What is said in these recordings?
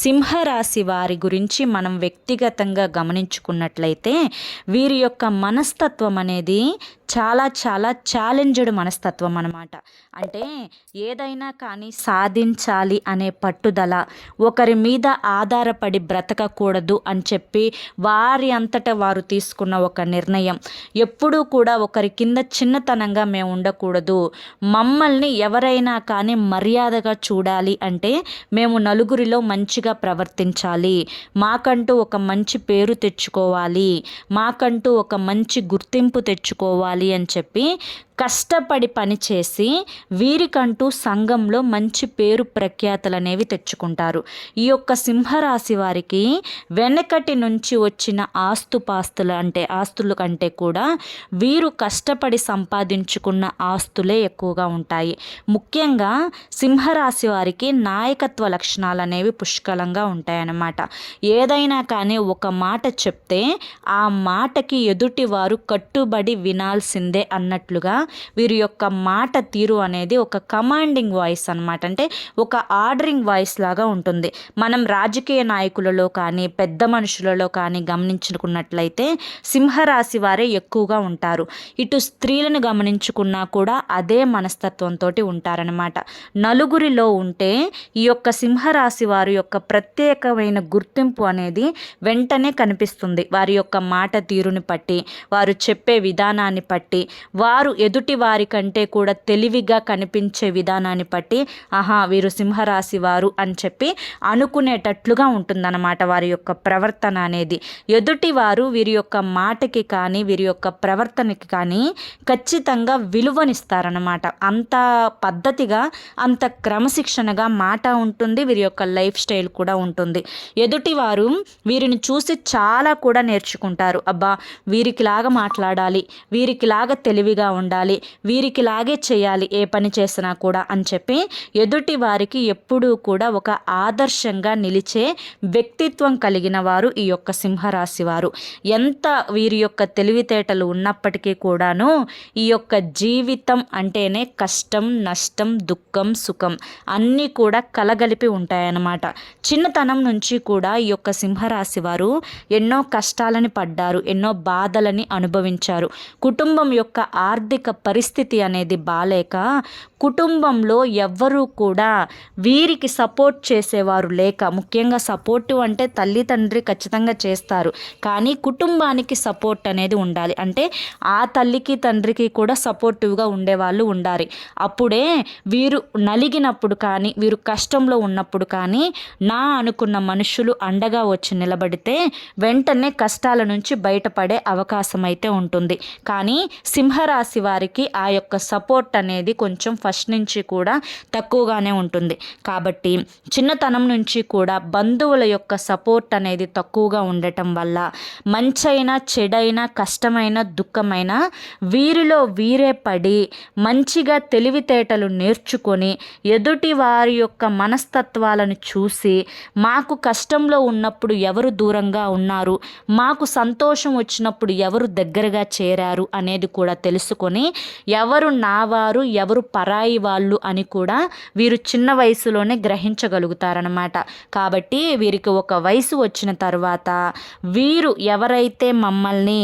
సింహరాశి వారి గురించి మనం వ్యక్తిగతంగా గమనించుకున్నట్లయితే వీరి యొక్క మనస్తత్వం అనేది చాలా చాలా ఛాలెంజ్డ్ మనస్తత్వం అనమాట అంటే ఏదైనా కానీ సాధించాలి అనే పట్టుదల ఒకరి మీద ఆధారపడి బ్రతకకూడదు అని చెప్పి వారి అంతటా వారు తీసుకున్న ఒక నిర్ణయం. ఎప్పుడూ కూడా ఒకరి కింద చిన్నతనంగా మేము ఉండకూడదు. మమ్మల్ని ఎవరైనా కానీ మర్యాదగా చూడాలి అంటే మేము నలుగురిలో మంచిగా ప్రవర్తించాలి. మాకంటూ ఒక మంచి పేరు తెచ్చుకోవాలి. మాకంటూ ఒక మంచి గుర్తింపు తెచ్చుకోవాలి. అని చెప్పి కష్టపడి పనిచేసి వీరికంటూ సంఘంలో మంచి పేరు ప్రఖ్యాతలు అనేవి తెచ్చుకుంటారు. ఈ యొక్క సింహరాశి వారికి వెనకటి నుంచి వచ్చిన ఆస్తుపాస్తులు అంటే ఆస్తుల కంటే కూడా వీరు కష్టపడి సంపాదించుకున్న ఆస్తులే ఎక్కువగా ఉంటాయి. ముఖ్యంగా సింహరాశి వారికి నాయకత్వ లక్షణాలు అనేవి పుష్కలంగా ఉంటాయన్నమాట. ఏదైనా కానీ ఒక మాట చెప్తే ఆ మాటకి ఎదుటి వారు కట్టుబడి వినాల్సిందే అన్నట్లుగా వీరి యొక్క మాట తీరు అనేది ఒక కమాండింగ్ వాయిస్ అనమాట అంటే ఒక ఆర్డరింగ్ వాయిస్ లాగా ఉంటుంది. మనం రాజకీయ నాయకులలో కానీ పెద్ద మనుషులలో కానీ గమనించుకున్నట్లయితే సింహరాశి వారే ఎక్కువగా ఉంటారు. ఇటు స్త్రీలను గమనించుకున్నా కూడా అదే మనస్తత్వంతో ఉంటారనమాట నలుగురిలో ఉంటే ఈ యొక్క సింహరాశి వారి యొక్క ప్రత్యేకమైన గుర్తింపు అనేది వెంటనే కనిపిస్తుంది. వారి యొక్క మాట తీరుని బట్టి వారు చెప్పే విధానాన్ని బట్టి వారు ఎదురు ఎదుటి వారి కంటే కూడా తెలివిగా కనిపించే విధానాన్ని బట్టి ఆహా వీరు సింహరాశి వారు అని చెప్పి అనుకునేటట్లుగా ఉంటుందన్నమాట వారి యొక్క ప్రవర్తన అనేది. ఎదుటి వారు వీరి యొక్క మాటకి కానీ వీరి యొక్క ప్రవర్తనకి కానీ ఖచ్చితంగా విలువనిస్తారనమాట అంత పద్ధతిగా అంత క్రమశిక్షణగా మాట ఉంటుంది వీరి యొక్క లైఫ్ స్టైల్ కూడా ఉంటుంది. ఎదుటివారు వీరిని చూసి చాలా కూడా నేర్చుకుంటారు. అబ్బా వీరికిలాగా మాట్లాడాలి వీరికిలాగా తెలివిగా ఉండాలి వీరికిలాగే చేయాలి ఏ పని చేసినా కూడా అని చెప్పి ఎదుటి వారికి ఎప్పుడూ కూడా ఒక ఆదర్శంగా నిలిచే వ్యక్తిత్వం కలిగిన వారు ఈ యొక్క సింహరాశి వారు. ఎంత వీరి యొక్క తెలివితేటలు ఉన్నప్పటికీ కూడాను ఈ యొక్క జీవితం అంటేనే కష్టం నష్టం దుఃఖం సుఖం అన్నీ కూడా కలగలిపి ఉంటాయన్నమాట. చిన్నతనం నుంచి కూడా ఈ యొక్క సింహరాశి వారు ఎన్నో కష్టాలని పడ్డారు ఎన్నో బాధలని అనుభవించారు. కుటుంబం యొక్క ఆర్థిక పరిస్థితి అనేది బాలేక కుటుంబంలో ఎవ్వరూ కూడా వీరికి సపోర్ట్ చేసేవారు లేక ముఖ్యంగా సపోర్టు అంటే తల్లి తండ్రి ఖచ్చితంగా చేస్తారు. కానీ కుటుంబానికి సపోర్ట్ అనేది ఉండాలి. అంటే ఆ తల్లికి తండ్రికి కూడా సపోర్టివ్గా ఉండేవాళ్ళు ఉండాలి. అప్పుడే వీరు నలిగినప్పుడు కానీ వీరు కష్టంలో ఉన్నప్పుడు కానీ నా అనుకున్న మనుషులు అండగా వచ్చి నిలబడితే వెంటనే కష్టాల నుంచి బయటపడే అవకాశం అయితే ఉంటుంది. కానీ సింహరాశి వారికి ఆ యొక్క సపోర్ట్ అనేది కొంచెం ఫస్ట్ నుంచి కూడా తక్కువగానే ఉంటుంది. కాబట్టి చిన్నతనం నుంచి కూడా బంధువుల యొక్క సపోర్ట్ అనేది తక్కువగా ఉండటం వల్ల మంచైనా చెడైనా కష్టమైన దుఃఖమైన వీరిలో వీరే పడి మంచిగా తెలివితేటలు నేర్చుకొని ఎదుటి వారి యొక్క మనస్తత్వాలను చూసి మాకు కష్టంలో ఉన్నప్పుడు ఎవరు దూరంగా ఉన్నారు మాకు సంతోషం వచ్చినప్పుడు ఎవరు దగ్గరగా చేరారు అనేది కూడా తెలుసుకొని ఎవరు నావారు ఎవరు పరా పరాయి వాళ్ళు అని కూడా వీరు చిన్న వయసులోనే గ్రహించగలుగుతారనమాట కాబట్టి వీరికి ఒక వయసు వచ్చిన తర్వాత వీరు ఎవరైతే మమ్మల్ని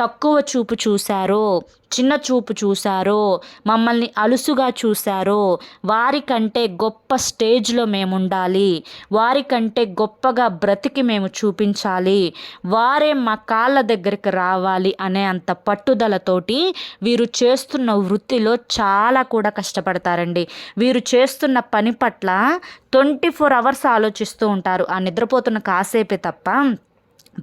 తక్కువ చూపు చూశారో చిన్న చూపు చూశారో మమ్మల్ని అలుసుగా చూశారో వారికంటే గొప్ప స్టేజ్లో మేము ఉండాలి వారికంటే గొప్పగా బ్రతికి మేము చూపించాలి వారే మా కాళ్ళ దగ్గరికి రావాలి అనే అంత పట్టుదలతోటి వీరు చేస్తున్న వృత్తిలో చాలా కూడా కష్టపడతారండి. వీరు చేస్తున్న పని పట్ల ట్వంటీ ఫోర్ అవర్స్ ఆలోచిస్తూ ఉంటారు. ఆ నిద్రపోతున్న కాసేపే తప్ప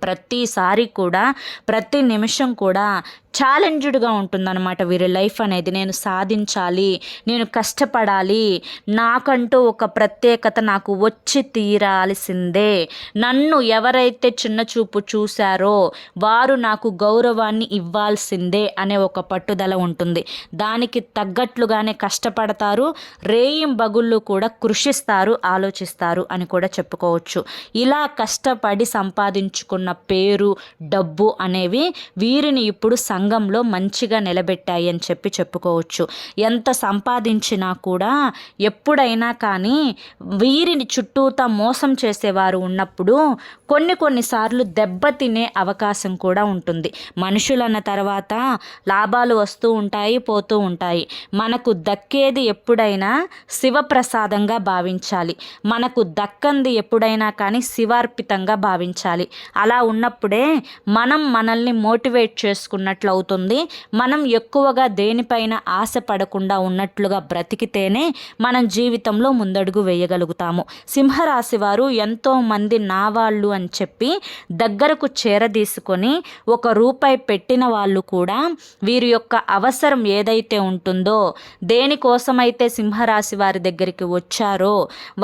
ప్రతిసారి కూడా ప్రతి నిమిషం కూడా ఛాలెంజ్డ్గా ఉంటుందన్నమాట వీరి లైఫ్ అనేది. నేను సాధించాలి నేను కష్టపడాలి నాకంటూ ఒక ప్రత్యేకత నాకు వచ్చి తీరాల్సిందే. నన్ను ఎవరైతే చిన్న చూపు చూశారో వారు నాకు గౌరవాన్ని ఇవ్వాల్సిందే అనే ఒక పట్టుదల ఉంటుంది. దానికి తగ్గట్లుగానే కష్టపడతారు రేయిం బగుళ్ళు కూడా కృషిస్తారు ఆలోచిస్తారు అని కూడా చెప్పుకోవచ్చు. ఇలా కష్టపడి సంపాదించుకున్న పేరు డబ్బు అనేవి వీరిని ఇప్పుడు సం సంఘంలో మంచిగా నిలబెట్టాయి అని చెప్పి చెప్పుకోవచ్చు. ఎంత సంపాదించినా కూడా ఎప్పుడైనా కానీ వీరిని చుట్టూతా మోసం చేసేవారు ఉన్నప్పుడు కొన్ని కొన్నిసార్లు దెబ్బతినే అవకాశం కూడా ఉంటుంది. మనుషులన్న తర్వాత లాభాలు వస్తూ ఉంటాయి పోతూ ఉంటాయి. మనకు దక్కేది ఎప్పుడైనా శివప్రసాదంగా భావించాలి. మనకు దక్కంది ఎప్పుడైనా కానీ శివార్పితంగా భావించాలి. అలా ఉన్నప్పుడే మనం మనల్ని మోటివేట్ చేసుకున్నట్లు అవుతుంది. మనం ఎక్కువగా దేనిపైన ఆశ పడకుండా ఉన్నట్లుగా బ్రతికితేనే మనం జీవితంలో ముందడుగు వేయగలుగుతాము. సింహరాశి వారు ఎంతోమంది నా వాళ్ళు అని చెప్పి దగ్గరకు చేరదీసుకొని ఒక రూపాయి పెట్టిన వాళ్ళు కూడా వీరి యొక్క అవసరం ఏదైతే ఉంటుందో దేనికోసమైతే సింహరాశి వారి దగ్గరికి వచ్చారో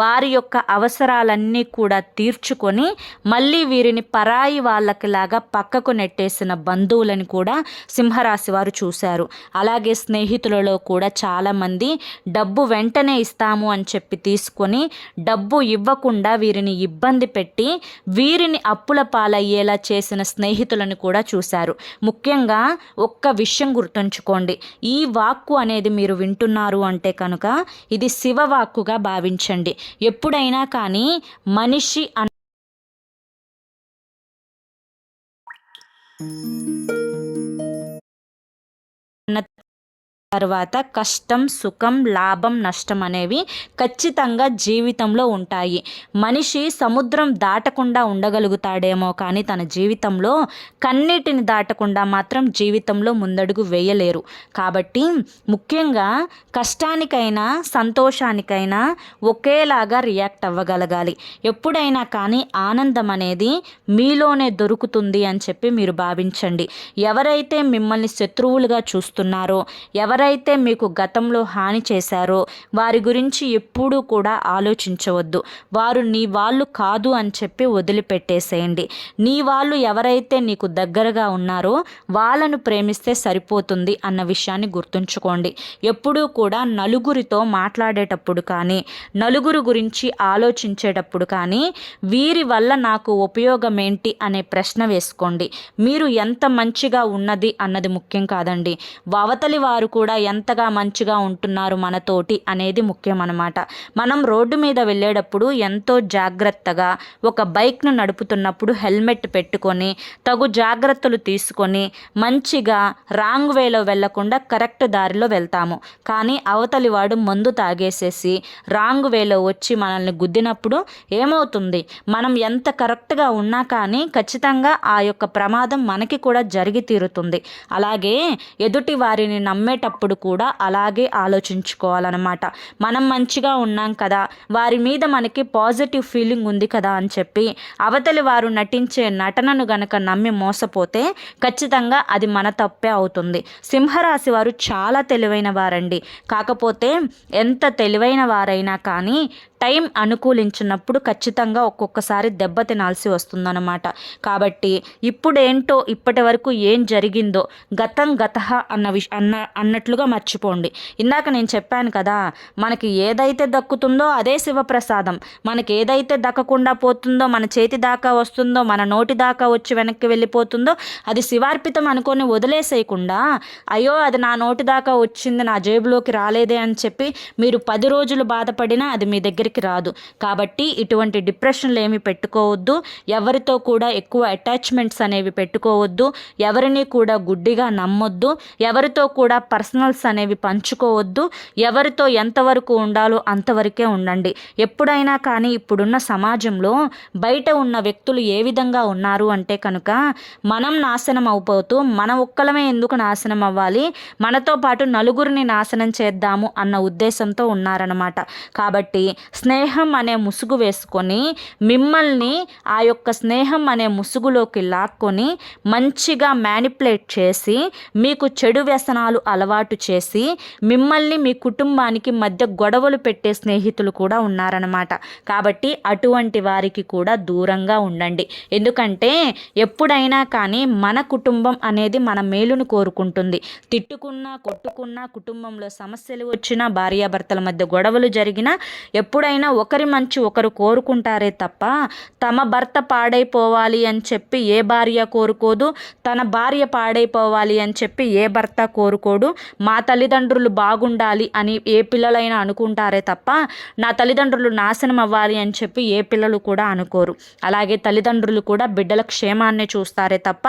వారి యొక్క అవసరాలన్నీ కూడా తీర్చుకొని మళ్ళీ వీరిని పరాయి వాళ్ళకి లాగా పక్కకు నెట్టేసిన బంధువులని కూడా సింహరాశి వారు చూశారు. అలాగే స్నేహితులలో కూడా చాలామంది డబ్బు వెంటనే ఇస్తాము అని చెప్పి తీసుకొని డబ్బు ఇవ్వకుండా వీరిని ఇబ్బంది పెట్టి వీరిని అప్పుల పాలయ్యేలా చేసిన స్నేహితులను కూడా చూశారు. ముఖ్యంగా ఒక్క విషయం గుర్తుంచుకోండి. ఈ వాక్కు అనేది మీరు వింటున్నారు అంటే కనుక ఇది శివవాక్కుగా భావించండి. ఎప్పుడైనా కానీ మనిషి అన్న என்ன తర్వాత కష్టం సుఖం లాభం నష్టం అనేవి ఖచ్చితంగా జీవితంలో ఉంటాయి. మనిషి సముద్రం దాటకుండా ఉండగలుగుతాడేమో కానీ తన జీవితంలో కన్నీటిని దాటకుండా మాత్రం జీవితంలో ముందడుగు వేయలేరు. కాబట్టి ముఖ్యంగా కష్టానికైనా సంతోషానికైనా ఒకేలాగా రియాక్ట్ అవ్వగలగాలి. ఎప్పుడైనా కానీ ఆనందం అనేది మీలోనే దొరుకుతుంది అని చెప్పి మీరు భావించండి. ఎవరైతే మిమ్మల్ని శత్రువులుగా చూస్తున్నారో ఎవరు ఎవరైతే మీకు గతంలో హాని చేశారో వారి గురించి ఎప్పుడూ కూడా ఆలోచించవద్దు. వారు నీ వాళ్ళు కాదు అని చెప్పి వదిలిపెట్టేసేయండి. నీ వాళ్ళు ఎవరైతే నీకు దగ్గరగా ఉన్నారో వాళ్ళను ప్రేమిస్తే సరిపోతుంది అన్న విషయాన్ని గుర్తుంచుకోండి. ఎప్పుడూ కూడా నలుగురితో మాట్లాడేటప్పుడు కానీ నలుగురు గురించి ఆలోచించేటప్పుడు కానీ వీరి వల్ల నాకు ఉపయోగం ఏంటి అనే ప్రశ్న వేసుకోండి. మీరు ఎంత మంచిగా ఉన్నది అన్నది ముఖ్యం కాదండి. అవతలి వారు కూడా కూడా ఎంతగా మంచిగా ఉంటున్నారు మనతోటి అనేది ముఖ్యం అనమాట మనం రోడ్డు మీద వెళ్ళేటప్పుడు ఎంతో జాగ్రత్తగా ఒక బైక్ను నడుపుతున్నప్పుడు హెల్మెట్ పెట్టుకొని తగు జాగ్రత్తలు తీసుకొని మంచిగా రాంగ్ వేలో వెళ్ళకుండా కరెక్ట్ దారిలో వెళ్తాము. కానీ అవతలి వాడు మందు తాగేసేసి రాంగ్ వేలో వచ్చి మనల్ని గుద్దినప్పుడు ఏమవుతుంది? మనం ఎంత కరెక్ట్గా ఉన్నా కానీ ఖచ్చితంగా ఆ యొక్క ప్రమాదం మనకి కూడా జరిగి తీరుతుంది. అలాగే ఎదుటి వారిని నమ్మేటప్పుడు అప్పుడు కూడా అలాగే ఆలోచించుకోవాలన్నమాట. మనం మంచిగా ఉన్నాం కదా వారి మీద మనకి పాజిటివ్ ఫీలింగ్ ఉంది కదా అని చెప్పి అవతలి వారు నటించే నటనను గనక నమ్మి మోసపోతే ఖచ్చితంగా అది మన తప్పే అవుతుంది. సింహరాశి వారు చాలా తెలివైన వారండి. కాకపోతే ఎంత తెలివైన వారైనా కానీ టైం అనుకూలించినప్పుడు ఖచ్చితంగా ఒక్కొక్కసారి దెబ్బ తినాల్సి వస్తుందన్నమాట. కాబట్టి ఇప్పుడేంటో ఇప్పటి వరకు ఏం జరిగిందో గతం గత అన్న విష అన్న అన్నట్లుగా మర్చిపోండి. ఇందాక నేను చెప్పాను కదా మనకి ఏదైతే దక్కుతుందో అదే శివప్రసాదం. మనకి ఏదైతే దక్కకుండా పోతుందో మన చేతి దాకా వస్తుందో మన నోటి దాకా వచ్చి వెనక్కి వెళ్ళిపోతుందో అది శివార్పితం అనుకొని వదిలేసేయకుండా అయ్యో అది నా నోటి దాకా వచ్చింది నా జేబులోకి రాలేదే అని చెప్పి మీరు పది రోజులు బాధపడినా అది మీ దగ్గర దగ్గరికి రాదు. కాబట్టి ఇటువంటి డిప్రెషన్లు ఏమి పెట్టుకోవద్దు. ఎవరితో కూడా ఎక్కువ అటాచ్మెంట్స్ అనేవి పెట్టుకోవద్దు. ఎవరిని కూడా గుడ్డిగా నమ్మొద్దు. ఎవరితో కూడా పర్సనల్స్ అనేవి పంచుకోవద్దు. ఎవరితో ఎంతవరకు ఉండాలో అంతవరకే ఉండండి. ఎప్పుడైనా కానీ ఇప్పుడున్న సమాజంలో బయట ఉన్న వ్యక్తులు ఏ విధంగా ఉన్నారు అంటే కనుక మనం నాశనం అయిపోతూ మన ఒక్కలమే ఎందుకు నాశనం అవ్వాలి? మనతో పాటు నలుగురిని నాశనం చేద్దాము అన్న ఉద్దేశంతో ఉన్నారనమాట కాబట్టి స్నేహం అనే ముసుగు వేసుకొని మిమ్మల్ని ఆ యొక్క స్నేహం అనే ముసుగులోకి లాక్కొని మంచిగా మ్యానిపులేట్ చేసి మీకు చెడు వ్యసనాలు అలవాటు చేసి మిమ్మల్ని మీ కుటుంబానికి మధ్య గొడవలు పెట్టే స్నేహితులు కూడా ఉన్నారనమాట కాబట్టి అటువంటి వారికి కూడా దూరంగా ఉండండి. ఎందుకంటే ఎప్పుడైనా కానీ మన కుటుంబం అనేది మన మేలును కోరుకుంటుంది. తిట్టుకున్నా కొట్టుకున్నా కుటుంబంలో సమస్యలు వచ్చినా భార్యాభర్తల మధ్య గొడవలు జరిగినా ఎప్పుడైనా ఎప్పుడైనా ఒకరి మంచి ఒకరు కోరుకుంటారే తప్ప తమ భర్త పాడైపోవాలి అని చెప్పి ఏ భార్య కోరుకోదు తన భార్య పాడైపోవాలి అని చెప్పి ఏ భర్త కోరుకోడు. మా తల్లిదండ్రులు బాగుండాలి అని ఏ పిల్లలైనా అనుకుంటారే తప్ప నా తల్లిదండ్రులు నాశనం అవ్వాలి అని చెప్పి ఏ పిల్లలు కూడా అనుకోరు. అలాగే తల్లిదండ్రులు కూడా బిడ్డల క్షేమాన్ని చూస్తారే తప్ప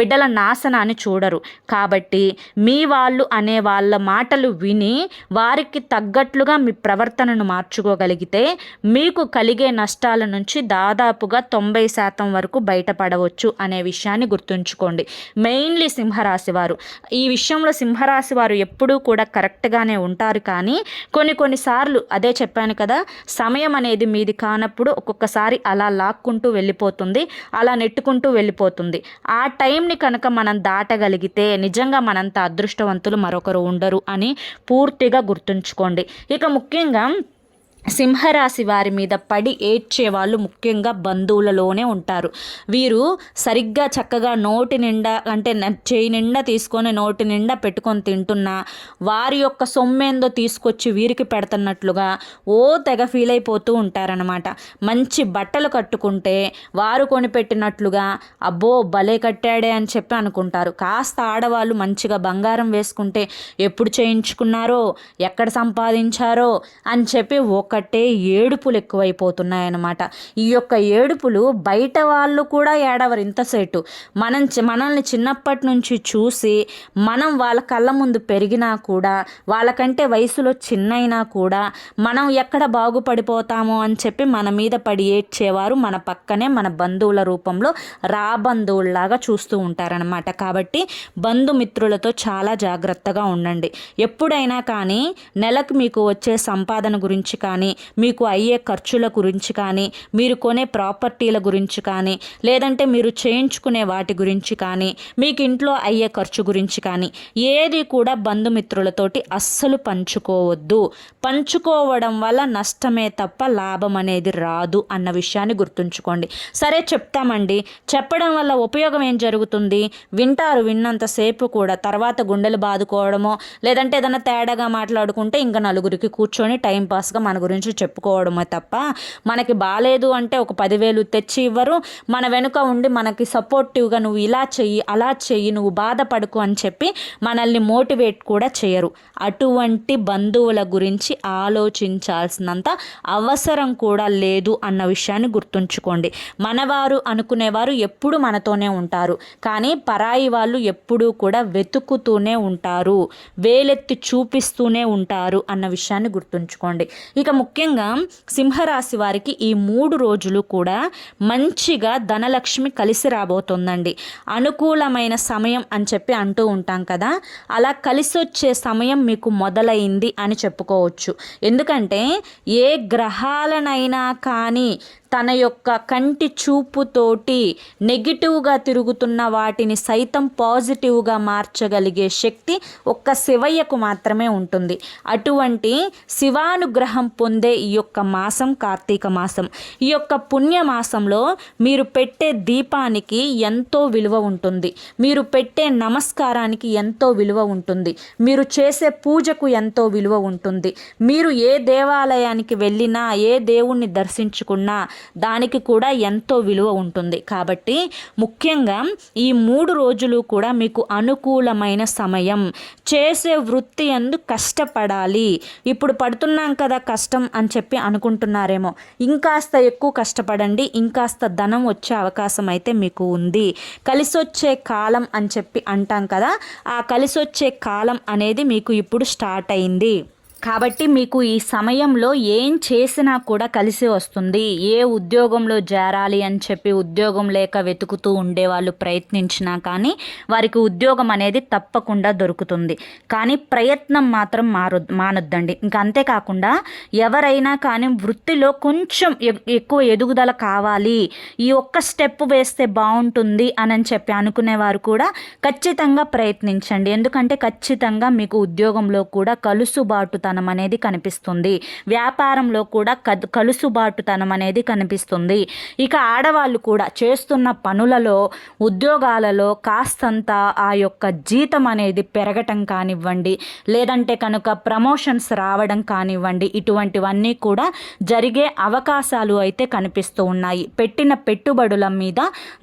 బిడ్డల నాశనాన్ని చూడరు. కాబట్టి మీ వాళ్ళు అనే వాళ్ళ మాటలు విని వారికి తగ్గట్లుగా మీ ప్రవర్తనను మార్చుకోగలిగి చేయగలిగితే మీకు కలిగే నష్టాల నుంచి దాదాపుగా తొంభై శాతం వరకు బయటపడవచ్చు అనే విషయాన్ని గుర్తుంచుకోండి. మెయిన్లీ సింహరాశి వారు. ఈ విషయంలో సింహరాశి వారు ఎప్పుడూ కూడా కరెక్ట్గానే ఉంటారు కానీ కొన్ని కొన్నిసార్లు అదే చెప్పాను కదా సమయం అనేది మీది కానప్పుడు ఒక్కొక్కసారి అలా లాక్కుంటూ వెళ్ళిపోతుంది అలా నెట్టుకుంటూ వెళ్ళిపోతుంది. ఆ టైంని కనుక మనం దాటగలిగితే నిజంగా మనంత అదృష్టవంతులు మరొకరు ఉండరు అని పూర్తిగా గుర్తుంచుకోండి. ఇక ముఖ్యంగా సింహరాశి వారి మీద పడి ఏడ్చే వాళ్ళు ముఖ్యంగా బంధువులలోనే ఉంటారు. వీరు సరిగ్గా చక్కగా నోటి నిండా అంటే చేయి నిండా తీసుకొని నోటి నిండా పెట్టుకొని తింటున్నా వారి యొక్క సొమ్మేందో తీసుకొచ్చి వీరికి పెడుతున్నట్లుగా ఓ తెగ ఫీల్ అయిపోతూ ఉంటారనమాట మంచి బట్టలు కట్టుకుంటే వారు కొనిపెట్టినట్లుగా అబ్బో భలే కట్టాడే అని చెప్పి అనుకుంటారు. కాస్త ఆడవాళ్ళు మంచిగా బంగారం వేసుకుంటే ఎప్పుడు చేయించుకున్నారో ఎక్కడ సంపాదించారో అని చెప్పి ఒక ఒక్కటే ఏడుపులు ఎక్కువైపోతున్నాయన్నమాట. ఈ యొక్క ఏడుపులు బయట వాళ్ళు కూడా ఏడవరు ఇంతసేటు. మనం మనల్ని చిన్నప్పటి నుంచి చూసి మనం వాళ్ళ కళ్ళ ముందు పెరిగినా కూడా వాళ్ళకంటే వయసులో చిన్నైనా కూడా మనం ఎక్కడ బాగుపడిపోతాము అని చెప్పి మన మీద పడి ఏడ్చేవారు మన పక్కనే మన బంధువుల రూపంలో రా బంధువుల్లాగా చూస్తూ ఉంటారనమాట కాబట్టి బంధుమిత్రులతో చాలా జాగ్రత్తగా ఉండండి. ఎప్పుడైనా కానీ నెలకు మీకు వచ్చే సంపాదన గురించి కానీ కానీ మీకు అయ్యే ఖర్చుల గురించి కానీ మీరు కొనే ప్రాపర్టీల గురించి కానీ లేదంటే మీరు చేయించుకునే వాటి గురించి కానీ మీకు ఇంట్లో అయ్యే ఖర్చు గురించి కానీ ఏది కూడా బంధుమిత్రులతోటి అస్సలు పంచుకోవద్దు. పంచుకోవడం వల్ల నష్టమే తప్ప లాభం అనేది రాదు అన్న విషయాన్ని గుర్తుంచుకోండి. సరే చెప్తామండి. చెప్పడం వల్ల ఉపయోగం ఏం జరుగుతుంది? వింటారు విన్నంతసేపు కూడా. తర్వాత గుండెలు బాదుకోవడమో లేదంటే ఏదైనా తేడాగా మాట్లాడుకుంటే ఇంకా నలుగురికి కూర్చొని టైంపాస్గా మన గురించి గురించి చెప్పుకోవడమే తప్ప మనకి బాగాలేదు అంటే ఒక పదివేలు తెచ్చి ఇవ్వరు. మన వెనుక ఉండి మనకి సపోర్టివ్గా నువ్వు ఇలా చెయ్యి అలా చెయ్యి నువ్వు బాధపడుకు అని చెప్పి మనల్ని మోటివేట్ కూడా చేయరు. అటువంటి బంధువుల గురించి ఆలోచించాల్సినంత అవసరం కూడా లేదు అన్న విషయాన్ని గుర్తుంచుకోండి. మనవారు అనుకునేవారు ఎప్పుడు మనతోనే ఉంటారు. కానీ పరాయి వాళ్ళు ఎప్పుడూ కూడా వెతుకుతూనే ఉంటారు. వేలెత్తి చూపిస్తూనే ఉంటారు అన్న విషయాన్ని గుర్తుంచుకోండి. ఇక ముఖ్యంగా సింహరాశి వారికి ఈ మూడు రోజులు కూడా మంచిగా ధనలక్ష్మి కలిసి రాబోతుందండి. అనుకూలమైన సమయం అని చెప్పి అంటూ ఉంటాం కదా. అలా కలిసి వచ్చే సమయం మీకు మొదలైంది అని చెప్పుకోవచ్చు. ఎందుకంటే ఏ గ్రహాలనైనా కానీ తన యొక్క కంటి చూపుతోటి నెగిటివ్గా తిరుగుతున్న వాటిని సైతం పాజిటివ్గా మార్చగలిగే శక్తి ఒక్క శివయ్యకు మాత్రమే ఉంటుంది. అటువంటి శివానుగ్రహం పొందే ఈ యొక్క మాసం కార్తీక మాసం. ఈ యొక్క పుణ్యమాసంలో మీరు పెట్టే దీపానికి ఎంతో విలువ ఉంటుంది. మీరు పెట్టే నమస్కారానికి ఎంతో విలువ ఉంటుంది. మీరు చేసే పూజకు ఎంతో విలువ ఉంటుంది. మీరు ఏ దేవాలయానికి వెళ్ళినా ఏ దేవుణ్ణి దర్శించుకున్నా దానికి కూడా ఎంతో విలువ ఉంటుంది. కాబట్టి ముఖ్యంగా ఈ మూడు రోజులు కూడా మీకు అనుకూలమైన సమయం. చేసే వృత్తి ఎందు కష్టపడాలి. ఇప్పుడు పడుతున్నాం కదా కష్టం అని చెప్పి అనుకుంటున్నారేమో. ఇంకాస్త ఎక్కువ కష్టపడండి. ఇంకాస్త ధనం వచ్చే అవకాశం అయితే మీకు ఉంది. కలిసొచ్చే కాలం అని చెప్పి అంటాం కదా. ఆ కలిసొచ్చే కాలం అనేది మీకు ఇప్పుడు స్టార్ట్ అయింది. కాబట్టి మీకు ఈ సమయంలో ఏం చేసినా కూడా కలిసి వస్తుంది. ఏ ఉద్యోగంలో చేరాలి అని చెప్పి ఉద్యోగం లేక వెతుకుతూ ఉండేవాళ్ళు ప్రయత్నించినా కానీ వారికి ఉద్యోగం అనేది తప్పకుండా దొరుకుతుంది. కానీ ప్రయత్నం మాత్రం మారు మానొద్దండి. ఇంకా అంతేకాకుండా ఎవరైనా కానీ వృత్తిలో కొంచెం ఎక్కువ ఎదుగుదల కావాలి. ఈ ఒక్క స్టెప్ వేస్తే బాగుంటుంది అని చెప్పి అనుకునేవారు కూడా ఖచ్చితంగా ప్రయత్నించండి. ఎందుకంటే ఖచ్చితంగా మీకు ఉద్యోగంలో కూడా కలుసుబాటుతనం కలుసుబాటుతనం అనేది కనిపిస్తుంది. వ్యాపారంలో కూడా కలుసుబాటుతనం అనేది కనిపిస్తుంది. ఇక ఆడవాళ్ళు కూడా చేస్తున్న పనులలో ఉద్యోగాలలో కాస్తంత ఆ యొక్క జీతం అనేది పెరగటం కానివ్వండి లేదంటే కనుక ప్రమోషన్స్ రావడం కానివ్వండి ఇటువంటివన్నీ కూడా జరిగే అవకాశాలు అయితే కనిపిస్తూ ఉన్నాయి. పెట్టిన పెట్టుబడుల మీద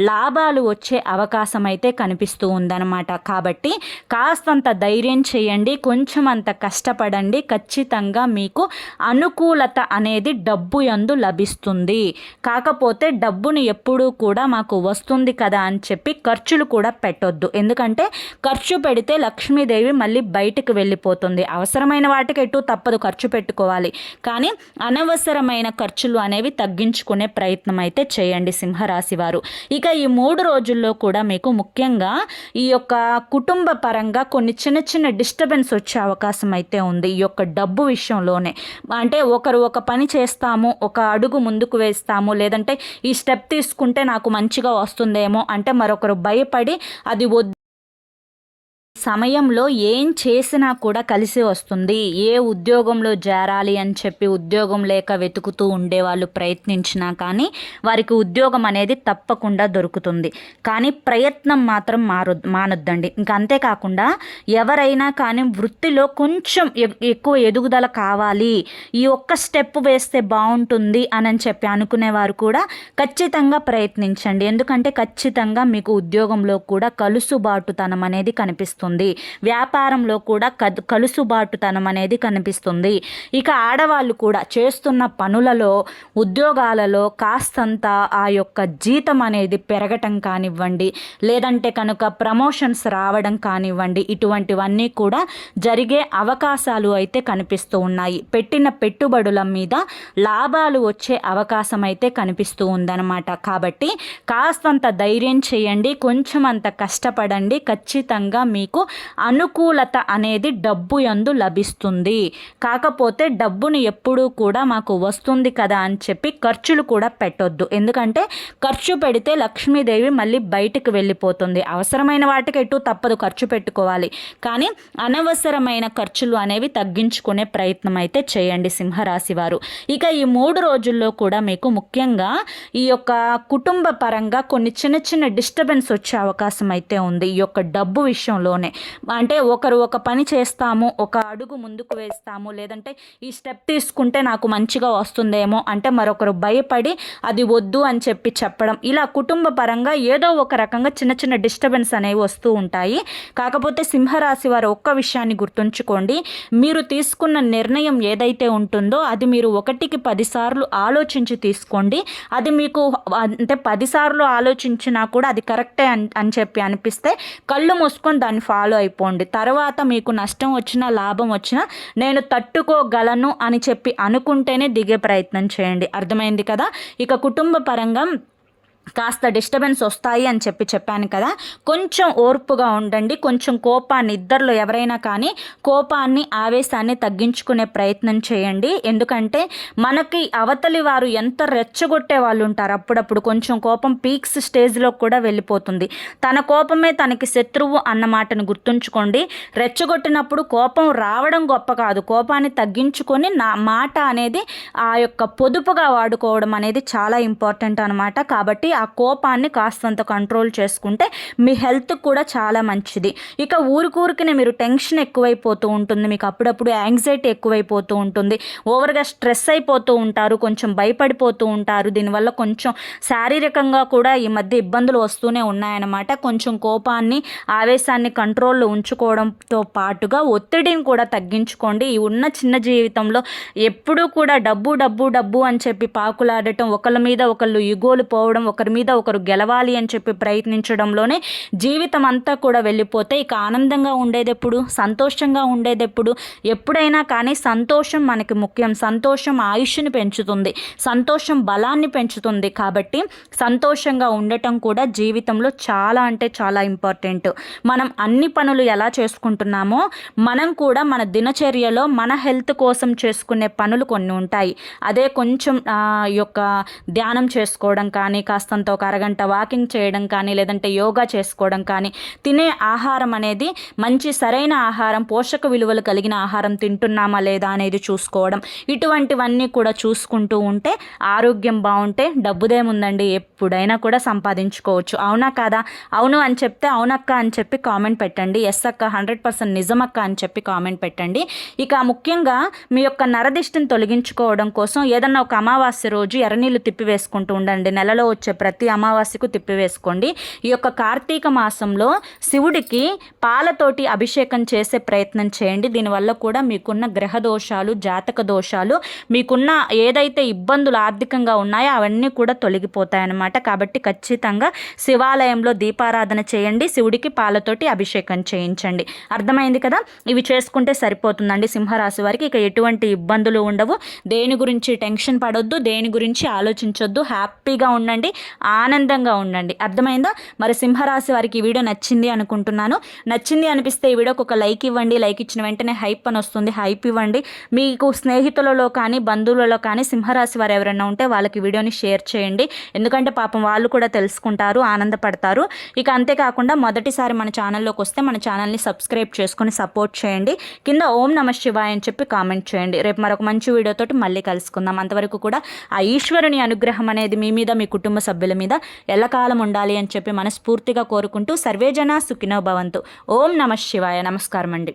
లాభాలు వచ్చే అవకాశం అయితే కనిపిస్తూ ఉందన్నమాట. కాబట్టి కాస్తంత ధైర్యం చేయండి కొంచెం అంత కష్టపడండి ఖచ్చితంగా మీకు అనుకూలత అనేది డబ్బు యందు లభిస్తుంది. కాకపోతే డబ్బును ఎప్పుడూ కూడా మాకు వస్తుంది కదా అని చెప్పి ఖర్చులు కూడా పెట్టొద్దు. ఎందుకంటే ఖర్చు పెడితే లక్ష్మీదేవి మళ్ళీ బయటకు వెళ్ళిపోతుంది. అవసరమైన వాటికి ఎటు తప్పదు ఖర్చు పెట్టుకోవాలి. కానీ అనవసరమైన ఖర్చులు అనేవి తగ్గించుకునే ప్రయత్నం అయితే చేయండి సింహరాశి వారు. ఇక ఈ మూడు రోజుల్లో కూడా మీకు ముఖ్యంగా ఈ యొక్క కుటుంబ పరంగా కొన్ని చిన్న చిన్న డిస్టర్బెన్స్ వచ్చే అవకాశం అయితే ఉంది. ఈ యొక్క డబ్బు విషయంలోనే. అంటే ఒకరు ఒక పని చేస్తాము ఒక అడుగు ముందుకు వేస్తాము లేదంటే ఈ స్టెప్ తీసుకుంటే నాకు మంచిగా వస్తుందేమో అంటే మరొకరు భయపడి అది వద్దు సమయంలో ఏం చేసినా కూడా కలిసి వస్తుంది. ఏ ఉద్యోగంలో చేరాలి అని చెప్పి ఉద్యోగం లేక వెతుకుతూ ఉండేవాళ్ళు ప్రయత్నించినా కానీ వారికి ఉద్యోగం అనేది తప్పకుండా దొరుకుతుంది. కానీ ప్రయత్నం మాత్రం మారు మానొద్దండి. ఇంకా అంతేకాకుండా ఎవరైనా కానీ వృత్తిలో కొంచెం ఎక్కువ ఎదుగుదల కావాలి. ఈ ఒక్క స్టెప్ వేస్తే బాగుంటుంది అని చెప్పి అనుకునేవారు కూడా ఖచ్చితంగా ప్రయత్నించండి. ఎందుకంటే ఖచ్చితంగా మీకు ఉద్యోగంలో కూడా కలుసుబాటుతనం అనేది కనిపిస్తుంది. కనిపిస్తుంది. వ్యాపారంలో కూడా కద్ కలుసుబాటుతనం అనేది కనిపిస్తుంది. ఇక ఆడవాళ్ళు కూడా చేస్తున్న పనులలో ఉద్యోగాలలో కాస్తంత ఆ యొక్క జీతం అనేది పెరగటం కానివ్వండి లేదంటే కనుక ప్రమోషన్స్ రావడం కానివ్వండి ఇటువంటివన్నీ కూడా జరిగే అవకాశాలు అయితే కనిపిస్తూ ఉన్నాయి. పెట్టిన పెట్టుబడుల మీద లాభాలు వచ్చే అవకాశం అయితే కనిపిస్తూ ఉందన్నమాట. కాబట్టి కాస్తంత ధైర్యం చేయండి కొంచెం అంత కష్టపడండి ఖచ్చితంగా మీకు అనుకూలత అనేది డబ్బు యందు లభిస్తుంది. కాకపోతే డబ్బును ఎప్పుడూ కూడా మాకు వస్తుంది కదా అని చెప్పి ఖర్చులు కూడా పెట్టొద్దు. ఎందుకంటే ఖర్చు పెడితే లక్ష్మీదేవి మళ్ళీ బయటకు వెళ్ళిపోతుంది. అవసరమైన వాటికి ఎటు తప్పదు ఖర్చు పెట్టుకోవాలి. కానీ అనవసరమైన ఖర్చులు అనేవి తగ్గించుకునే ప్రయత్నం అయితే చేయండి సింహరాశి వారు. ఇక ఈ మూడు రోజుల్లో కూడా మీకు ముఖ్యంగా ఈ యొక్క కుటుంబ పరంగా కొన్ని చిన్న చిన్న డిస్టర్బెన్స్ వచ్చే అవకాశం అయితే ఉంది. ఈ యొక్క డబ్బు విషయంలోనే అంటే ఒకరు ఒక పని చేస్తాము ఒక అడుగు ముందుకు వేస్తాము లేదంటే ఈ స్టెప్ తీసుకుంటే నాకు మంచిగా వస్తుందేమో అంటే మరొకరు భయపడి అది వద్దు అని చెప్పి చెప్పడం. ఇలా కుటుంబ పరంగా ఏదో ఒక రకంగా చిన్న చిన్న డిస్టర్బెన్స్ అనేవి వస్తూ ఉంటాయి. కాకపోతే సింహరాశి వారు ఒక్క విషయాన్ని గుర్తుంచుకోండి. మీరు తీసుకున్న నిర్ణయం ఏదైతే ఉంటుందో అది మీరు ఒకటికి పదిసార్లు ఆలోచించి తీసుకోండి. అది మీకు అంటే పదిసార్లు ఆలోచించినా కూడా అది కరెక్టే అని చెప్పి అనిపిస్తే కళ్ళు మూసుకొని దాన్ని ఫాలో అయిపోండి. తర్వాత మీకు నష్టం వచ్చినా లాభం వచ్చినా నేను తట్టుకోగలను అని చెప్పి అనుకుంటేనే దిగే ప్రయత్నం చేయండి. అర్థమైంది కదా? ఇక కుటుంబ పరంగా కాస్త డిస్టర్బెన్స్ వస్తాయి అని చెప్పి చెప్పాను కదా. కొంచెం ఓర్పుగా ఉండండి. కొంచెం కోపాన్ని ఇద్దరిలో ఎవరైనా కానీ కోపాన్ని ఆవేశాన్ని తగ్గించుకునే ప్రయత్నం చేయండి. ఎందుకంటే మనకి అవతలి వారు ఎంత రెచ్చగొట్టే వాళ్ళు ఉంటారు అప్పుడప్పుడు. కొంచెం కోపం పీక్స్ స్టేజ్లో కూడా వెళ్ళిపోతుంది. తన కోపమే తనకి శత్రువు అన్న మాటను గుర్తుంచుకోండి. రెచ్చగొట్టినప్పుడు కోపం రావడం గొప్ప కాదు. కోపాన్ని తగ్గించుకొని నా మాట అనేది ఆ యొక్క పొదుపుగా వాడుకోవడం అనేది చాలా ఇంపార్టెంట్ అనమాట కాబట్టి ఆ కోపాన్ని కాస్తంత కంట్రోల్ చేసుకుంటే మీ హెల్త్ కూడా చాలా మంచిది. ఇక ఊరికూరికినే మీరు టెన్షన్ ఎక్కువైపోతూ ఉంటుంది. మీకు అప్పుడప్పుడు యాంగ్జైటీ ఎక్కువైపోతూ ఉంటుంది. ఓవర్గా స్ట్రెస్ అయిపోతూ ఉంటారు. కొంచెం భయపడిపోతూ ఉంటారు. దీనివల్ల కొంచెం శారీరకంగా కూడా ఈ మధ్య ఇబ్బందులు వస్తూనే ఉన్నాయన్నమాట. కొంచెం కోపాన్ని ఆవేశాన్ని కంట్రోల్లో ఉంచుకోవడంతో పాటుగా ఒత్తిడిని కూడా తగ్గించుకోండి. ఈ ఉన్న చిన్న జీవితంలో ఎప్పుడూ కూడా డబ్బు డబ్బు డబ్బు అని చెప్పి పాకులాడటం ఒకళ్ళ మీద ఒకళ్ళు ఇగోలు పోవడం ఒక ఒకరి మీద ఒకరు గెలవాలి అని చెప్పి ప్రయత్నించడంలోనే జీవితం అంతా కూడా వెళ్ళిపోతే ఇక ఆనందంగా ఉండేదెప్పుడు సంతోషంగా ఉండేదెప్పుడు? ఎప్పుడైనా కానీ సంతోషం మనకి ముఖ్యం. సంతోషం ఆయుష్ని పెంచుతుంది. సంతోషం బలాన్ని పెంచుతుంది కాబట్టి సంతోషంగా ఉండటం కూడా జీవితంలో చాలా అంటే చాలా ఇంపార్టెంట్. మనం అన్ని పనులు ఎలా చేసుకుంటున్నామో మనం కూడా మన దినచర్యలో మన హెల్త్ కోసం చేసుకునే పనులు కొన్ని ఉంటాయి. అదే కొంచెం యొక్క ధ్యానం చేసుకోవడం కానీ కాస్త కాస్తంత ఒక అరగంట వాకింగ్ చేయడం కానీ లేదంటే యోగా చేసుకోవడం కానీ తినే ఆహారం అనేది మంచి సరైన ఆహారం పోషక విలువలు కలిగిన ఆహారం తింటున్నామా లేదా అనేది చూసుకోవడం. ఇటువంటివన్నీ కూడా చూసుకుంటూ ఉంటే ఆరోగ్యం బాగుంటే డబ్బుదేముందండి ఎప్పుడైనా కూడా సంపాదించుకోవచ్చు. అవునా కాదా? అవును అని చెప్తే అవునక్క అని చెప్పి కామెంట్ పెట్టండి. ఎస్ అక్క హండ్రెడ్ పర్సెంట్ నిజమక్క అని చెప్పి కామెంట్ పెట్టండి. ఇక ముఖ్యంగా మీ యొక్క నరదిష్టిని తొలగించుకోవడం కోసం ఏదన్నా ఒక అమావాస్య రోజు ఎర్రనీళ్ళు తిప్పివేసుకుంటూ ఉండండి. నెలలో వచ్చే ప్రతి అమావాస్యకు తిప్పివేసుకోండి. ఈ యొక్క కార్తీక మాసంలో శివుడికి పాలతోటి అభిషేకం చేసే ప్రయత్నం చేయండి. దీనివల్ల కూడా మీకున్న గ్రహ దోషాలు జాతక దోషాలు మీకున్న ఏదైతే ఇబ్బందులు ఆర్థికంగా ఉన్నాయో అవన్నీ కూడా తొలగిపోతాయి అన్నమాట కాబట్టి ఖచ్చితంగా శివాలయంలో దీపారాధన చేయండి. శివుడికి పాలతోటి అభిషేకం చేయించండి. అర్థమైంది కదా? ఇవి చేసుకుంటే సరిపోతుందండి సింహరాశి వారికి. ఇక ఎటువంటి ఇబ్బందులు ఉండవు. దేని గురించి టెన్షన్ పడొద్దు దేని గురించి ఆలోచించొద్దు. హ్యాపీగా ఉండండి. ఆనందంగా ఉండండి. అర్థమైందా? మరి సింహరాశి వారికి ఈ వీడియో నచ్చింది అనుకుంటున్నాను. నచ్చింది అనిపిస్తే ఈ వీడియోకి ఒక లైక్ ఇవ్వండి. లైక్ ఇచ్చిన వెంటనే హైప్ అని వస్తుంది. హైప్ ఇవ్వండి. మీకు స్నేహితులలో కానీ బంధువులలో కానీ సింహరాశి వారు ఎవరైనా ఉంటే వాళ్ళకి వీడియోని షేర్ చేయండి. ఎందుకంటే పాపం వాళ్ళు కూడా తెలుసుకుంటారు ఆనందపడతారు. ఇక అంతేకాకుండా మొదటిసారి మన ఛానల్లోకి వస్తే మన ఛానల్ని సబ్స్క్రైబ్ చేసుకొని సపోర్ట్ చేయండి. కింద ఓం నమ శివాయ అని చెప్పి కామెంట్ చేయండి. రేపు మరొక మంచి వీడియోతోటి మళ్ళీ కలుసుకుందాం. అంతవరకు కూడా ఆ ఈశ్వరుని అనుగ్రహం అనేది మీ మీద మీ కుటుంబ సభ్యులు సభ్యుల మీద ఎల్లకాలం ఉండాలి అని చెప్పి మనస్ఫూర్తిగా కోరుకుంటూ సర్వేజన సుఖినో భవంతు. ఓం నమ శివాయ. నమస్కారం అండి